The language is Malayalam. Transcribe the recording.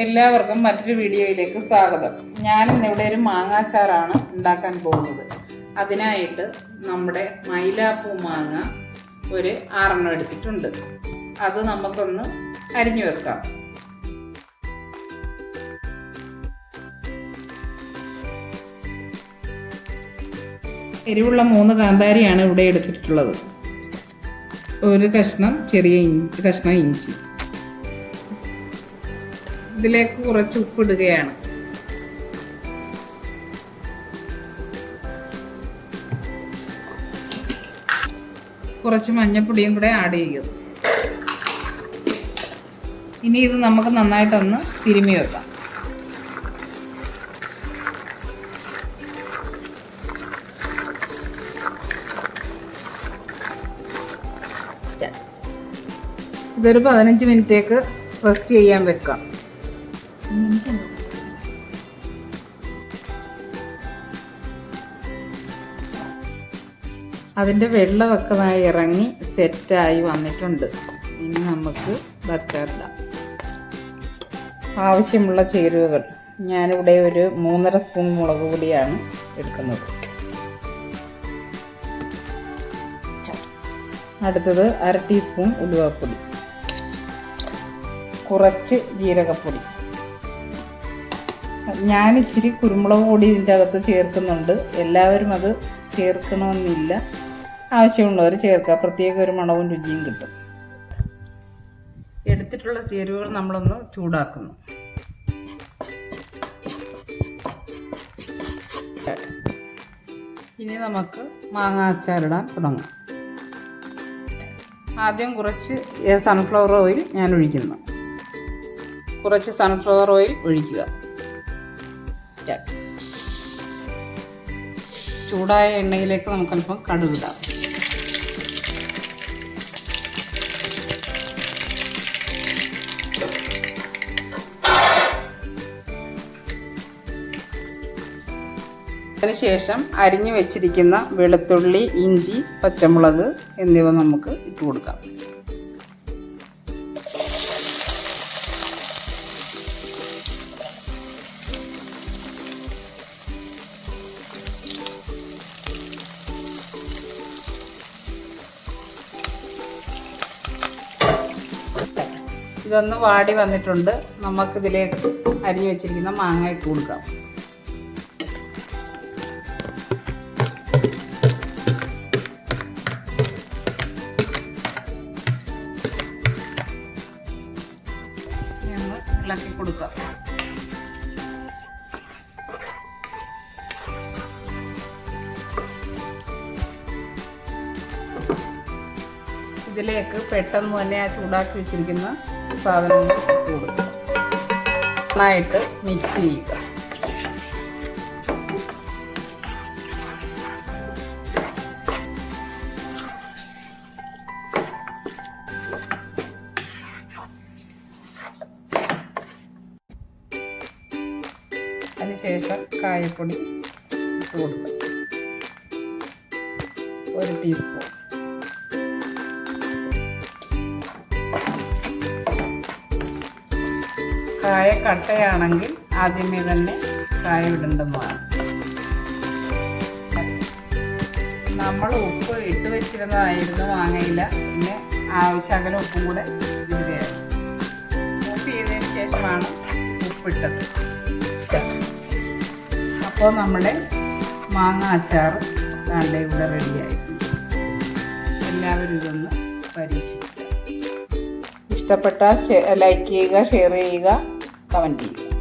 എല്ലാവർക്കും മറ്റൊരു വീഡിയോയിലേക്ക് സ്വാഗതം. ഞാൻ ഇന്നിവിടെ ഒരു മാങ്ങാച്ചാറാണ് ഉണ്ടാക്കാൻ പോകുന്നത്. അതിനായിട്ട് നമ്മുടെ മൈലാപ്പൂ മാങ്ങ ഒരു ആറെണ്ണം എടുത്തിട്ടുണ്ട്. അത് നമുക്കൊന്ന് അരിഞ്ഞു വെക്കാം. എരിവുള്ള മൂന്ന് കാന്താരിയാണ് ഇവിടെ എടുത്തിട്ടുള്ളത്. ഒരു കഷ്ണം ചെറിയ ഇഞ്ചി കഷ്ണം ഇഞ്ചി. ഇതിലേക്ക് കുറച്ച് ഉപ്പിടുകയാണ്. കുറച്ച് മഞ്ഞപ്പൊടിയും കൂടെ ആഡ് ചെയ്യുക ഇനി ഇത് നമുക്ക് നന്നായിട്ടൊന്ന് തിരുമി വെക്കാം. ഇതൊരു പതിനഞ്ച് മിനിറ്റേക്ക് റെസ്റ്റ് ചെയ്യാൻ വെക്കാം. അതിന്റെ വെള്ളമൊക്കെ ഇറങ്ങി സെറ്റായി വന്നിട്ടുണ്ട്. ഇനി നമുക്ക് ബച്ചാറിടാം ആവശ്യമുള്ള ചേരുവകൾ. ഞാനിവിടെ ഒരു മൂന്നര സ്പൂൺ മുളക് പൊടിയാണ് എടുക്കുന്നത്. അടുത്തത് അര ടീസ്പൂൺ ഉലുവപ്പൊടി. കുറച്ച് ജീരകപ്പൊടി. ഞാൻ ഇച്ചിരി കുരുമുളക് പൊടി ഇതിന്റെ അകത്ത് ചേർക്കുന്നുണ്ട്. എല്ലാവരും അത് ചേർക്കണമെന്നില്ല. ആവശ്യമുള്ളവർ ചേർക്കുക. പ്രത്യേക ഒരു മണവും രുചിയും കിട്ടും. എടുത്തിട്ടുള്ള ചേരുവകൾ നമ്മളൊന്ന് ചൂടാക്കുന്നു. ഇനി നമുക്ക് മാങ്ങ അച്ചാറിടാൻ തുടങ്ങാം. ആദ്യം കുറച്ച് സൺഫ്ലവർ ഓയിൽ ഞാൻ ഒഴിക്കുന്നു. കുറച്ച് സൺഫ്ലവർ ഓയിൽ ഒഴിക്കുക. ചൂടായ എണ്ണയിലേക്ക് നമുക്കല്പം കടുകിടാം. അതിനുശേഷം അരിഞ്ഞു വെച്ചിരിക്കുന്ന വെളുത്തുള്ളി ഇഞ്ചി പച്ചമുളക് എന്നിവ നമുക്ക് ഇട്ട് കൊടുക്കാം ഇതൊന്ന് വാടി വന്നിട്ടുണ്ട്. നമുക്കിതിലേക്ക് അരിഞ്ഞു വെച്ചിരിക്കുന്ന മാങ്ങ ഇട്ട് കൊടുക്കാം. ഇളക്കി കൊടുക്കാം. ഇതിലേക്ക് പെട്ടെന്ന് തന്നെ ആ ചൂടാക്കി വെച്ചിരിക്കുന്ന സാധനങ്ങൾ ഇട്ട് നന്നായിട്ട് മിക്സ് ചെയ്യുക. അതിനുശേഷം കായപ്പൊടി ഇട്ട് കൊടുക്കുക. ഒരു ടീസ്പൂൺ കായ കട്ടയാണെങ്കിൽ ആദ്യമേ തന്നെ കായ ഇടേണ്ടതാണ് നമ്മൾ ഉപ്പ് ഇട്ട് വെച്ചിരുന്നതായിരുന്നു വാങ്ങയില്ല. പിന്നെ ആവശ്യകല ഉപ്പും കൂടെ ഇടുകയാണ് ഉപ്പ് ചെയ്തതിന് ശേഷമാണ് ഉപ്പിട്ടത്. അപ്പോൾ നമ്മുടെ മാങ്ങ അച്ചാർ നല്ല ഇവിടെ റെഡിയായി എല്ലാവരും ഇതൊന്ന് പരീക്ഷിക്കുക ഇഷ്ടപ്പെട്ടാൽ ലൈക്ക് ചെയ്യുക ഷെയർ ചെയ്യുക കമന്റ് ചെയ്യുക.